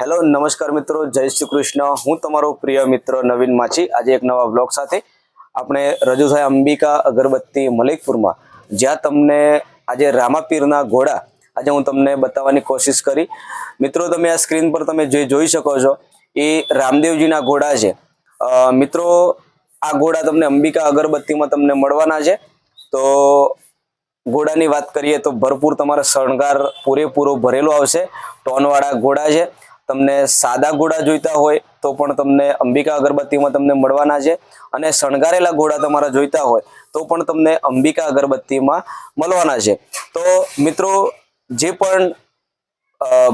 Hello, નમસ્કાર મિત્રો, જય શ્રી કૃષ્ણ. હું તમારો પ્રિય મિત્ર નવીન માછી. આજે એક નવા બ્લોગ સાથે આપણે રજૂ થાય અંબિકા અગરબત્તી મલિકપુરમાં. જ્યાં તમને આજે રામાપીરના ઘોડા, આજે હું તમને બતાવવાની કોશિશ કરી. મિત્રો, તમે આ સ્ક્રીન પર તમે જે જોઈ શકો છો, એ રામદેવજીના ઘોડા છે. મિત્રો, આ ઘોડા તમને અંબિકા અગરબત્તીમાં તમને મળવાના છે. તો ઘોડાની વાત કરીએ તો ભરપૂર તમારે શણગાર પૂરેપૂરો ભરેલો આવશે. ટોનવાળા ઘોડા છે. તમને સાદા ઘોડા જોઈતા હોય, તો પણ તમને અંબિકા અગરબત્તીમાં તમને મળવાના છે. અને શણગારેલા ઘોડા તમારા જોઈતા હોય, તો પણ તમને અંબિકા અગરબત્તીમાં મળવાના છે. તો મિત્રો, જે પણ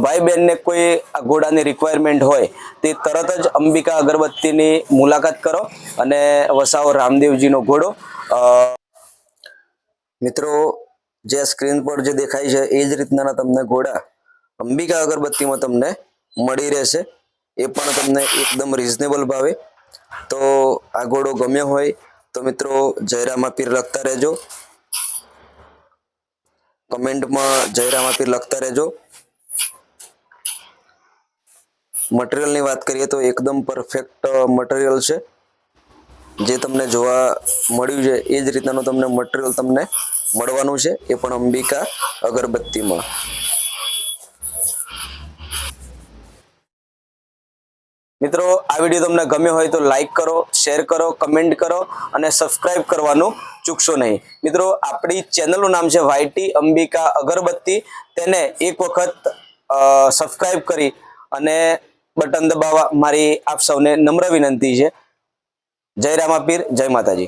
ભાઈ બહેનને કોઈ આ ઘોડાની રિક્વાયરમેન્ટ હોય, તે તરત જ અંબિકા અગરબત્તીની મુલાકાત કરો અને વસાવો રામદેવજીનો ઘોડો. મિત્રો, જે સ્ક્રીન પર જે દેખાય છે, એ જ રીતના તમને ઘોડા અંબિકા અગરબત્તીમાં તમને મળી રહેશે. એ પણ તમને એકદમ રિઝનેબલ ભાવે. તો આ ઘોડો ગમ્યો હોય તો મિત્રો જયરામા પીર લખતા રહેજો. કમેન્ટમાં જયરામા પીર લખતા રહેજો. મટીરિયલની વાત કરીએ તો એકદમ પરફેક્ટ મટીરિયલ છે. જે તમને જોવા મળ્યું છે, એ જ રીતનાનું તમને મટીરિયલ તમને મળવાનું છે. એ પણ અંબિકા અગરબત્તીમાં. મિત્રો, આ વીડિયો તમને ગમ્યો હોય તો લાઇક કરો શેર કરો કમેન્ટ કરો અને સબસ્ક્રાઇબ કરવાનું ચૂકશો નહીં. મિત્રો, આપણી ચેનલનું નામ છે વાયટી અંબિકા અગરબત્તી. તેને એક વખત સબસ્ક્રાઇબ કરી અને બટન દબાવવા મારી આપ સૌને નમ્ર વિનંતી છે. જય રામાપીર, જય માતાજી.